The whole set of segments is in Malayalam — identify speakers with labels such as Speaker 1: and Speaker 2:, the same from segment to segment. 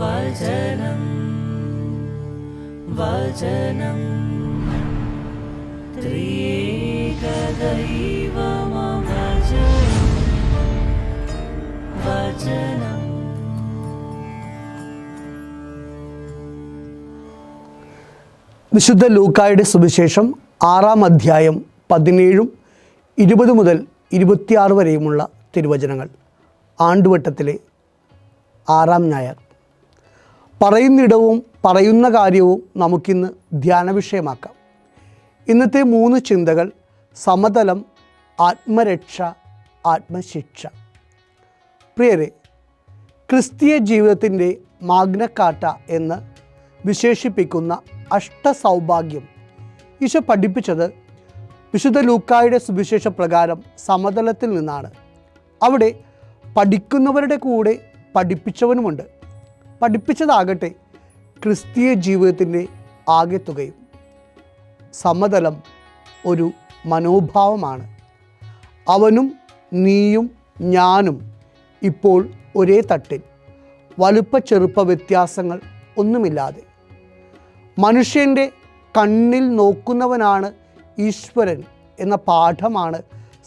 Speaker 1: വചനം വചനം. ത്രിയേകദൈവമവചനം വചനം.
Speaker 2: വിശുദ്ധ ലൂക്കായുടെ സുവിശേഷം ആറാം അധ്യായം പതിനേഴും ഇരുപത് മുതൽ ഇരുപത്തിയാറ് വരെയുമുള്ള തിരുവചനങ്ങൾ. ആണ്ടുവട്ടത്തിലെ ആറാം ഞായർ. പറയുന്നിടവും പറയുന്ന കാര്യവും നമുക്കിന്ന് ധ്യാന വിഷയമാക്കാം ഇന്നത്തെ മൂന്ന് ചിന്തകൾ സമതലം ആത്മരക്ഷ ആത്മശിക്ഷ. പ്രിയരെ ക്രിസ്തീയ ജീവിതത്തിന്റെ മാഗ്നക്കാട്ട എന്ന് വിശേഷിപ്പിക്കുന്ന അഷ്ടസൗഭാഗ്യം. ഈശോ പഠിപ്പിച്ചത് വിശുദ്ധ ലൂക്കായുടെ സുവിശേഷ പ്രകാരം സമതലത്തിൽ നിന്നാണ്. അവിടെ പഠിക്കുന്നവരുടെ കൂടെ പഠിപ്പിച്ചവനുമുണ്ട്. പഠിപ്പിച്ചതാകട്ടെ ക്രിസ്തീയ ജീവിതത്തിന്റെ ആകെത്തുകയും സമതലം ഒരു മനോഭാവമാണ്. അവനും നീയും ഞാനും ഇപ്പോൾ ഒരേ തട്ടിൽ. വലുപ്പ ചെറുപ്പ വ്യത്യാസങ്ങൾ ഒന്നുമില്ലാതെ. മനുഷ്യന്റെ കണ്ണിൽ നോക്കുന്നവനാണ് ഈശ്വരൻ എന്ന പാഠമാണ്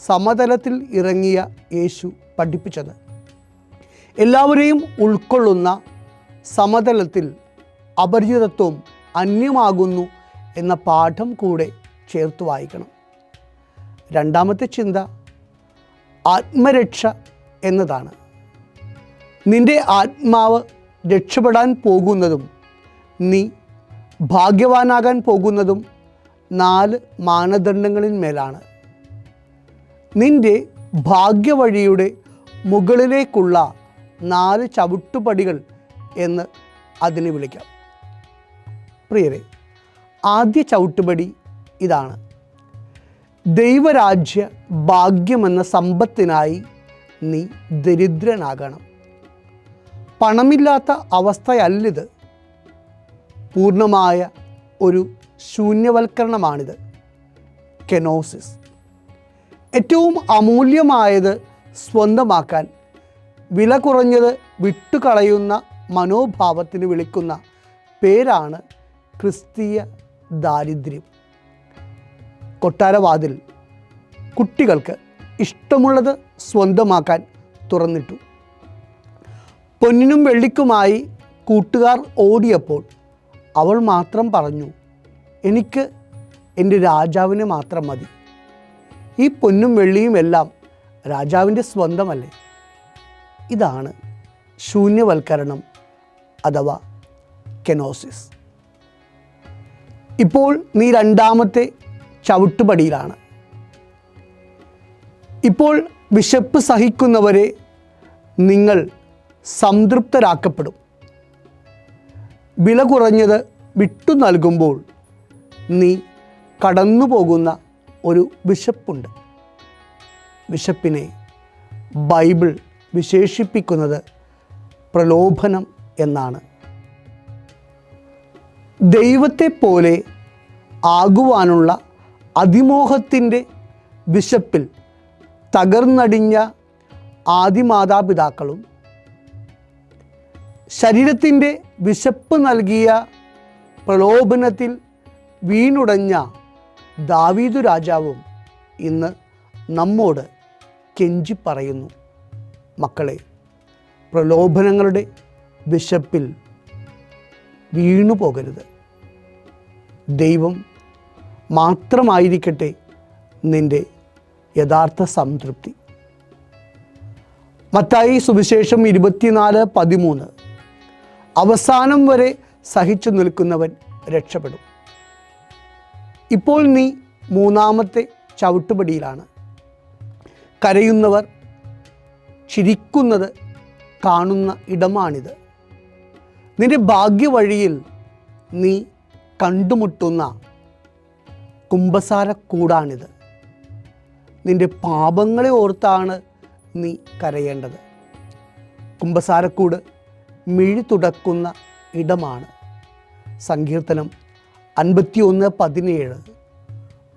Speaker 2: സമതലത്തിൽ ഇറങ്ങിയ യേശു പഠിപ്പിച്ചത്. എല്ലാവരെയും ഉൾക്കൊള്ളുന്ന സമതലത്തിൽ അപരിചിതത്വം അന്യമാകുന്നു എന്ന പാഠം കൂടെ ചേർത്ത് വായിക്കണം. രണ്ടാമത്തെ ചിന്ത ആത്മരക്ഷ എന്നതാണ്. നിന്റെ ആത്മാവ് രക്ഷപ്പെടാൻ പോകുന്നതും നീ ഭാഗ്യവാനാകാൻ പോകുന്നതും നാല് മാനദണ്ഡങ്ങളിന്മേലാണ് നിന്റെ ഭാഗ്യവഴിയുടെ മുകളിലേക്കുള്ള നാല് ചവിട്ടുപടികൾ എന്ന് അതിനെ വിളിക്കാം. പ്രിയരെ ആദ്യ ചവിട്ടുപടി ഇതാണ്. ദൈവരാജ്യ ഭാഗ്യമെന്ന സമ്പത്തിനായി നീ ദരിദ്രനാകണം. പണമില്ലാത്ത അവസ്ഥയല്ലിത്. പൂർണമായ ഒരു ശൂന്യവൽക്കരണമാണിത്. കെനോസിസ്. ഏറ്റവും അമൂല്യമായത് സ്വന്തമാക്കാൻ വില കുറഞ്ഞത് വിട്ടുകളയുന്ന മനോഭാവത്തിന് വിളിക്കുന്ന പേരാണ് ക്രിസ്തീയ ദാരിദ്ര്യം. കൊട്ടാരവാതിൽ കുട്ടികൾക്ക് ഇഷ്ടമുള്ളത് സ്വന്തമാക്കാൻ തുറന്നിട്ടു. പൊന്നിനും വെള്ളിക്കുമായി കൂട്ടുകാർ ഓടിയപ്പോൾ അവൾ മാത്രം പറഞ്ഞു എനിക്ക് എന്റെ രാജാവിനെ മാത്രം മതി. ഈ പൊന്നും വെള്ളിയും എല്ലാം രാജാവിന്റെ സ്വന്തമല്ലേ? ഇതാണ് ശൂന്യവൽക്കരണം അഥവാ കെനോസിസ് ഇപ്പോൾ നീ രണ്ടാമത്തെ ചവിട്ടുപടിയിലാണ്. ഇപ്പോൾ വിശപ്പ് സഹിക്കുന്നവരെ നിങ്ങൾ സംതൃപ്തരാക്കപ്പെടും. വില കുറഞ്ഞത് വിട്ടു നൽകുമ്പോൾ നീ കടന്നു പോകുന്ന ഒരു വിശപ്പുണ്ട്. വിശപ്പിനെ ബൈബിൾ വിശേഷിപ്പിക്കുന്നത് പ്രലോഭനം എന്നാണ്. ദൈവത്തെ പോലെ ആകുവാനുള്ള അതിമോഹത്തിന്റെ വിശപ്പിൽ തകർന്നടിഞ്ഞ ആദിമാതാപിതാക്കളും ശരീരത്തിന്റെ വിശപ്പ് നൽകിയ പ്രലോഭനത്തിൽ വീണുടഞ്ഞ ദാവീദു രാജാവും ഇന്ന് നമ്മോട് കെഞ്ചി പറയുന്നു. മക്കളെ പ്രലോഭനങ്ങളുടെ വിശപ്പിൽ വീണു പോകരുത്. ദൈവം മാത്രമായിരിക്കട്ടെ നിന്റെ യഥാർത്ഥ സംതൃപ്തി. മത്തായി സുവിശേഷം ഇരുപത്തിനാല് പതിമൂന്ന്. അവസാനം വരെ സഹിച്ചു നിൽക്കുന്നവൻ രക്ഷപ്പെടും. ഇപ്പോൾ നീ മൂന്നാമത്തെ ചവിട്ടുപടിയിലാണ്. കരയുന്നവർ ചിരിക്കുന്നത് കാണുന്ന ഇടമാണിത്. നിന്റെ ഭാഗ്യവഴിയിൽ നീ കണ്ടുമുട്ടുന്ന കുംഭസാര കൂടാണിത്. നിന്റെ പാപങ്ങളെ ഓർത്താണ് നീ കരയേണ്ടത്. കുംഭസാരക്കൂട് മിഴി തുടക്കുന്ന ഇടമാണ്. സങ്കീർത്തനം അൻപത്തിയൊന്ന് പതിനേഴ്.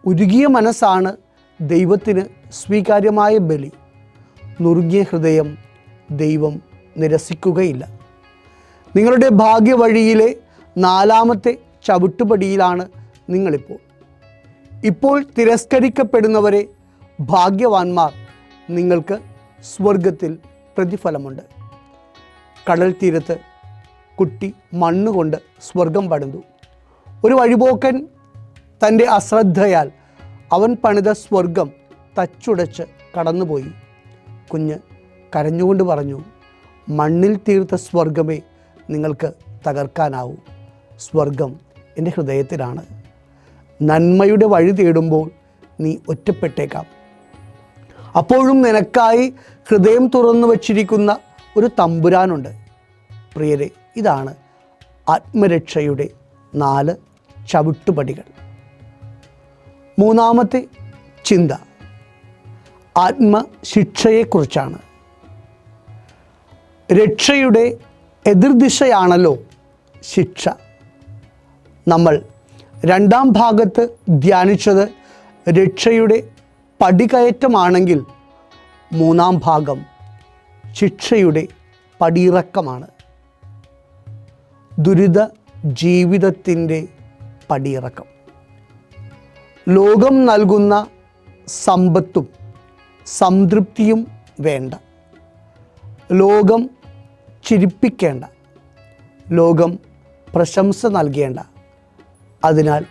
Speaker 2: ഉരുകിയ മനസ്സാണ് ദൈവത്തിന് സ്വീകാര്യമായ ബലി. നുറുങ്ങിയ ഹൃദയം ദൈവം നിരസിക്കുകയില്ല. നിങ്ങളുടെ ഭാഗ്യവഴിയിലെ നാലാമത്തെ ചവിട്ടുപടിയിലാണ് നിങ്ങളിപ്പോൾ. ഇപ്പോൾ തിരസ്കരിക്കപ്പെടുന്നവരെ ഭാഗ്യവാന്മാർ നിങ്ങൾക്ക് സ്വർഗത്തിൽ പ്രതിഫലമുണ്ട്. കടൽ തീരത്ത് കുട്ടി മണ്ണുകൊണ്ട് സ്വർഗം പണിതു. ഒരു വഴിപോക്കൻ തന്റെ അശ്രദ്ധയാൽ അവൻ പണിത സ്വർഗം തച്ചുടച്ച് കടന്നുപോയി. കുഞ്ഞ് കരഞ്ഞുകൊണ്ട് പറഞ്ഞു മണ്ണിൽ തീർത്ത സ്വർഗമേ നിങ്ങൾക്ക് തകർക്കാനാവും. സ്വർഗം എന്റെ ഹൃദയത്തിലാണ്. നന്മയുടെ വഴി തേടുമ്പോൾ നീ ഒറ്റപ്പെട്ടേക്കാം. അപ്പോഴും നിനക്കായി ഹൃദയം തുറന്നു വച്ചിരിക്കുന്ന ഒരു തമ്പുരാനുണ്ട്. പ്രിയരെ ഇതാണ് ആത്മരക്ഷയുടെ നാല് ചവിട്ടുപടികൾ. മൂന്നാമത്തെ ചിന്ത ആത്മശിക്ഷയെക്കുറിച്ചാണ്. രക്ഷയുടെ എതിർദിശയാണല്ലോ ശിക്ഷ. നമ്മൾ രണ്ടാം ഭാഗത്ത് ധ്യാനിച്ചത് രക്ഷയുടെ പടികയറ്റമാണെങ്കിൽ മൂന്നാം ഭാഗം ശിക്ഷയുടെ പടിയിറക്കമാണ്. ദുരിത ജീവിതത്തിന്റെ പടിയിറക്കം. ലോകം നൽകുന്ന സമ്പത്തും സംതൃപ്തിയും വേണ്ട. ലോകം ചിരിപ്പിക്കേണ്ട. ലോകം പ്രശംസ നൽകേണ്ട. അതിനാൽ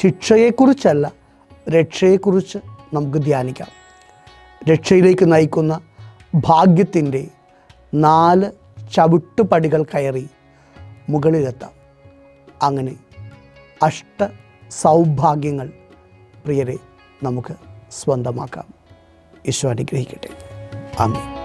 Speaker 2: ശിക്ഷയെക്കുറിച്ചല്ല രക്ഷയെക്കുറിച്ച് നമുക്ക് ധ്യാനിക്കാം. രക്ഷയിലേക്ക് നയിക്കുന്ന ഭാഗ്യത്തിന്റെ നാല് ചവിട്ടുപടികൾ കയറി മുകളിലെത്താം. അങ്ങനെ അഷ്ട സൗഭാഗ്യങ്ങൾ പ്രിയരെ നമുക്ക് സ്വന്തമാക്കാം. ഈശോ അനുഗ്രഹിക്കട്ടെ. ആമേ